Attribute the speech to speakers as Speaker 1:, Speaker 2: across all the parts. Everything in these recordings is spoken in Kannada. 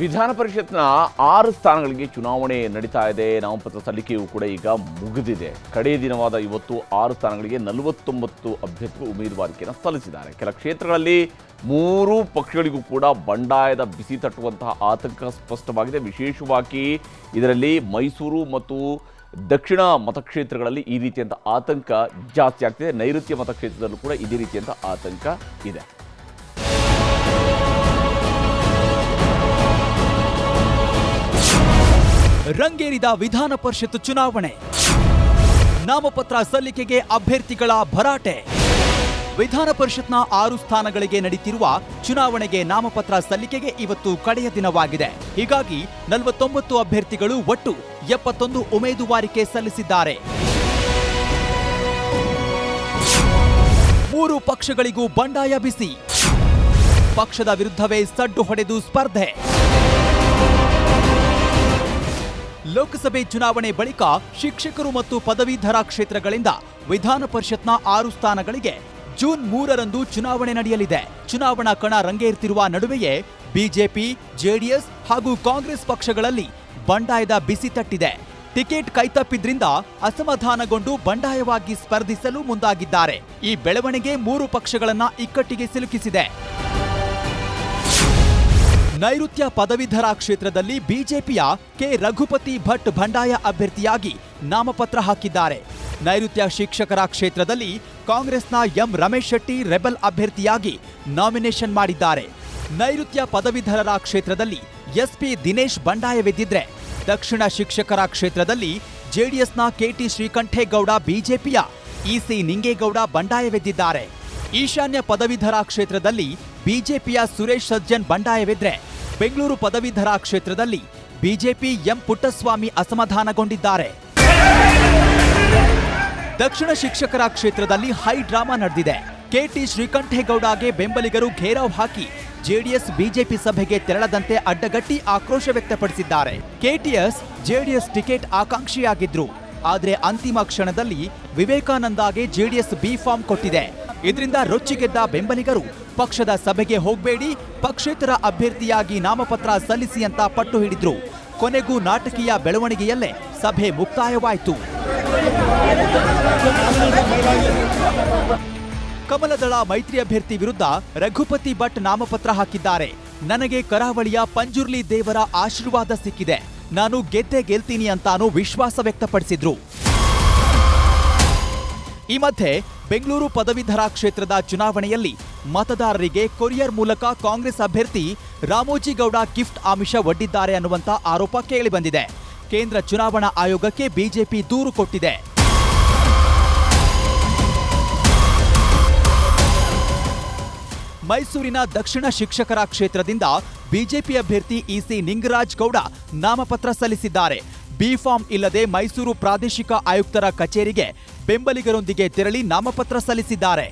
Speaker 1: ವಿಧಾನ ಪರಿಷತ್ನ ಆರು ಸ್ಥಾನಗಳಿಗೆ ಚುನಾವಣೆ ನಡೀತಾ ಇದೆ. ನಾಮಪತ್ರ ಸಲ್ಲಿಕೆಯೂ ಕೂಡ ಈಗ ಮುಗಿದಿದೆ. ಕಡೆಯ ದಿನವಾದ ಇವತ್ತು ಆರು ಸ್ಥಾನಗಳಿಗೆ ನಲವತ್ತೊಂಬತ್ತು ಅಭ್ಯರ್ಥಿಗಳು ಉಮೇದುವಾರಿಕೆಯನ್ನು ಸಲ್ಲಿಸಿದ್ದಾರೆ. ಕೆಲ ಕ್ಷೇತ್ರಗಳಲ್ಲಿ ಮೂರು ಪಕ್ಷಗಳಿಗೂ ಕೂಡ ಬಂಡಾಯದ ಬಿಸಿ ತಟ್ಟುವಂತಹ ಆತಂಕ ಸ್ಪಷ್ಟವಾಗಿದೆ. ವಿಶೇಷವಾಗಿ ಇದರಲ್ಲಿ ಮೈಸೂರು ಮತ್ತು ದಕ್ಷಿಣ ಮತಕ್ಷೇತ್ರಗಳಲ್ಲಿ ಈ ರೀತಿಯಂಥ ಆತಂಕ ಜಾಸ್ತಿ ಆಗ್ತಿದೆ. ನೈಋತ್ಯ ಮತಕ್ಷೇತ್ರದಲ್ಲೂ ಕೂಡ ಇದೇ ರೀತಿಯಂಥ ಆತಂಕ ಇದೆ.
Speaker 2: ರಂಗೇರಿದ ವಿಧಾನ ಪರಿಷತ್ ಚುನಾವಣೆ. ನಾಮಪತ್ರ ಸಲ್ಲಿಕೆಗೆ ಅಭ್ಯರ್ಥಿಗಳ ಭರಾಟೆ. ವಿಧಾನ ಪರಿಷತ್ನ ಆರು ಸ್ಥಾನಗಳಿಗೆ ನಡೀತಿರುವ ಚುನಾವಣೆಗೆ ನಾಮಪತ್ರ ಸಲ್ಲಿಕೆಗೆ ಇವತ್ತು ಕಡೆಯ ದಿನವಾಗಿದೆ. ಹೀಗಾಗಿ ನಲವತ್ತೊಂಬತ್ತು ಅಭ್ಯರ್ಥಿಗಳು ಒಟ್ಟು ಎಪ್ಪತ್ತೊಂದು ಉಮೇದುವಾರಿಕೆ ಸಲ್ಲಿಸಿದ್ದಾರೆ. ಮೂರು ಪಕ್ಷಗಳಿಗೂ ಬಂಡಾಯ ಬಿಸಿ. ಪಕ್ಷದ ವಿರುದ್ಧವೇ ಸಡ್ಡು ಹೊಡೆದು ಸ್ಪರ್ಧೆ. ಲೋಕಸಭೆ ಚುನಾವಣೆ ಬಳಿಕ ಶಿಕ್ಷಕರು ಮತ್ತು ಪದವೀಧರ ಕ್ಷೇತ್ರಗಳಿಂದ ವಿಧಾನ ಪರಿಷತ್ನ ಆರು ಸ್ಥಾನಗಳಿಗೆ ಜೂನ್ ಮೂರರಂದು ಚುನಾವಣೆ ನಡೆಯಲಿದೆ. ಚುನಾವಣಾ ಕಣ ರಂಗೇರ್ತಿರುವ ನಡುವೆಯೇ ಬಿಜೆಪಿ, ಜೆಡಿಎಸ್ ಹಾಗೂ ಕಾಂಗ್ರೆಸ್ ಪಕ್ಷಗಳಲ್ಲಿ ಬಂಡಾಯದ ಬಿಸಿ ತಟ್ಟಿದೆ. ಟಿಕೆಟ್ ಕೈತಪ್ಪಿದ್ರಿಂದ ಅಸಮಾಧಾನಗೊಂಡು ಬಂಡಾಯವಾಗಿ ಸ್ಪರ್ಧಿಸಲು ಮುಂದಾಗಿದ್ದಾರೆ. ಈ ಬೆಳವಣಿಗೆ ಮೂರು ಪಕ್ಷಗಳನ್ನ ಇಕ್ಕಟ್ಟಿಗೆ ಸಿಲುಕಿಸಿದೆ. ನೈಋತ್ಯ ಪದವೀಧರ ಕ್ಷೇತ್ರದಲ್ಲಿ ಬಿಜೆಪಿಯ ಕೆ. ರಘುಪತಿ ಭಟ್ ಬಂಡಾಯ ಅಭ್ಯರ್ಥಿಯಾಗಿ ನಾಮಪತ್ರ ಹಾಕಿದ್ದಾರೆ. ನೈಋತ್ಯ ಶಿಕ್ಷಕರ ಕ್ಷೇತ್ರದಲ್ಲಿ ಕಾಂಗ್ರೆಸ್ನ ಎಂ. ರಮೇಶ್ ಶೆಟ್ಟಿ ರೆಬಲ್ ಅಭ್ಯರ್ಥಿಯಾಗಿ ನಾಮಿನೇಷನ್ ಮಾಡಿದ್ದಾರೆ. ನೈಋತ್ಯ ಪದವೀಧರರ ಕ್ಷೇತ್ರದಲ್ಲಿ ಎಸ್ಪಿ ದಿನೇಶ್ ಬಂಡಾಯವೆದ್ದಿದ್ರೆ ದಕ್ಷಿಣ ಶಿಕ್ಷಕರ ಕ್ಷೇತ್ರದಲ್ಲಿ ಜೆಡಿಎಸ್ನ ಕೆಟಿ ಶ್ರೀಕಂಠೇಗೌಡ ಬಿಜೆಪಿಯ ಇಸಿ ನಿಂಗೇಗೌಡ ಬಂಡಾಯವೆದ್ದಿದ್ದಾರೆ ಈಶಾನ್ಯ ಪದವೀಧರ ಕ್ಷೇತ್ರದಲ್ಲಿ ಬಿಜೆಪಿಯ ಸುರೇಶ್ ಸಜ್ಜನ್ ಬಂಡಾಯವಿದ್ರೆ ಬೆಂಗಳೂರು ಪದವೀಧರ ಕ್ಷೇತ್ರದಲ್ಲಿ ಬಿಜೆಪಿ ಎಂ ಪುಟ್ಟಸ್ವಾಮಿ ಅಸಮಾಧಾನಗೊಂಡಿದ್ದಾರೆ. ದಕ್ಷಿಣ ಶಿಕ್ಷಕರ ಕ್ಷೇತ್ರದಲ್ಲಿ ಹೈ ಡ್ರಾಮಾ ನಡೆದಿದೆ. ಕೆಟಿ ಶ್ರೀಕಂಠೇಗೌಡಗೆ ಬೆಂಬಲಿಗರು ಘೇರಾವ್ ಹಾಕಿ ಜೆಡಿಎಸ್, ಬಿಜೆಪಿ ಸಭೆಗೆ ತೆರಳದಂತೆ ಅಡ್ಡಗಟ್ಟಿ ಆಕ್ರೋಶ ವ್ಯಕ್ತಪಡಿಸಿದ್ದಾರೆ. ಕೆಟಿಎಸ್ ಜೆಡಿಎಸ್ ಟಿಕೆಟ್ ಆಕಾಂಕ್ಷಿಯಾಗಿದ್ರು. ಆದರೆ ಅಂತಿಮ ಕ್ಷಣದಲ್ಲಿ ವಿವೇಕಾನಂದಗೆ ಜೆಡಿಎಸ್ ಬಿ ಫಾರ್ಮ್ ಕೊಟ್ಟಿದೆ. ಇದರಿಂದ ರೊಚ್ಚಿಗೆದ್ದ ಬೆಂಬಲಿಗರು ಪಕ್ಷದ ಸಭೆಗೆ ಹೋಗಬೇಡಿ, ಪಕ್ಷೇತರ ಅಭ್ಯರ್ಥಿಯಾಗಿ ನಾಮಪತ್ರ ಸಲ್ಲಿಸಿ ಅಂತ ಪಟ್ಟು ಹಿಡಿದ್ರು. ಕೊನೆಗೂ ನಾಟಕೀಯ ಬೆಳವಣಿಗೆಯಲ್ಲೇ ಸಭೆ ಮುಕ್ತಾಯವಾಯಿತು. ಕಮಲದಳ ಮೈತ್ರಿ ಅಭ್ಯರ್ಥಿ ವಿರುದ್ಧ ರಘುಪತಿ ಭಟ್ ನಾಮಪತ್ರ ಹಾಕಿದ್ದಾರೆ. ನನಗೆ ಕರಾವಳಿಯ ಪಂಜುರ್ಲಿ ದೇವರ ಆಶೀರ್ವಾದ ಸಿಕ್ಕಿದೆ. ನಾನು ಗೆದ್ದೆ ಗೆಲ್ತೀನಿ ಅಂತಾನು ವಿಶ್ವಾಸ ವ್ಯಕ್ತಪಡಿಸಿದ್ರು. ಈ ಮಧ್ಯೆ ಬೆಂಗಳೂರು ಪದವೀಧರ ಕ್ಷೇತ್ರದ ಚುನಾವಣೆಯಲ್ಲಿ ಮತದಾರರಿಗೆ ಕೊರಿಯರ್ ಮೂಲಕ ಕಾಂಗ್ರೆಸ್ ಅಭ್ಯರ್ಥಿ ರಾಮೋಜಿಗೌಡ ಗಿಫ್ಟ್ ಆಮಿಷ ಒಡ್ಡಿದ್ದಾರೆ ಅನ್ನುವಂಥ ಆರೋಪ ಕೇಳಿಬಂದಿದೆ ಕೇಂದ್ರ ಚುನಾವಣಾ ಆಯೋಗಕ್ಕೆ ಬಿಜೆಪಿ ದೂರು ಕೊಟ್ಟಿದೆ. ಮೈಸೂರಿನ ದಕ್ಷಿಣ ಶಿಕ್ಷಕರ ಕ್ಷೇತ್ರದಿಂದ ಬಿಜೆಪಿ ಅಭ್ಯರ್ಥಿ ಇಸಿ ನಿಂಗರಾಜ್ ಗೌಡ ನಾಮಪತ್ರ ಸಲ್ಲಿಸಿದ್ದಾರೆ. ಬಿ ಫಾರ್ಮ್ ಇಲ್ಲದೆ ಮೈಸೂರು ಪ್ರಾದೇಶಿಕ ಆಯುಕ್ತರ ಕಚೇರಿಗೆ ಬೆಂಬಲಿಗರೊಂದಿಗೆ ತೆರಳಿ ನಾಮಪತ್ರ ಸಲ್ಲಿಸಿದ್ದಾರೆ.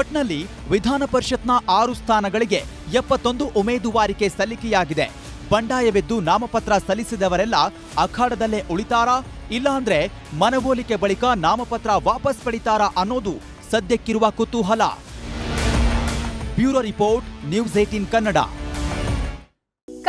Speaker 2: ಒಟ್ನಲ್ಲಿ ವಿಧಾನ ಪರಿಷತ್ನ ಆರು ಸ್ಥಾನಗಳಿಗೆ ಎಪ್ಪತ್ತೊಂದು ಉಮೇದುವಾರಿಕೆ ಸಲ್ಲಿಕೆಯಾಗಿದೆ. ಬಂಡಾಯವೆದ್ದು ನಾಮಪತ್ರ ಸಲ್ಲಿಸಿದವರೆಲ್ಲ ಅಖಾಡದಲ್ಲೇ ಉಳಿತಾರಾ? ಇಲ್ಲಾಂದ್ರೆ ಮನವೊಲಿಕೆ ಬಳಿಕ ನಾಮಪತ್ರ ವಾಪಸ್ ಪಡಿತಾರಾ ಅನ್ನೋದು ಸದ್ಯಕ್ಕಿರುವ ಕುತೂಹಲ. Bureau report, news eighteen Kannada.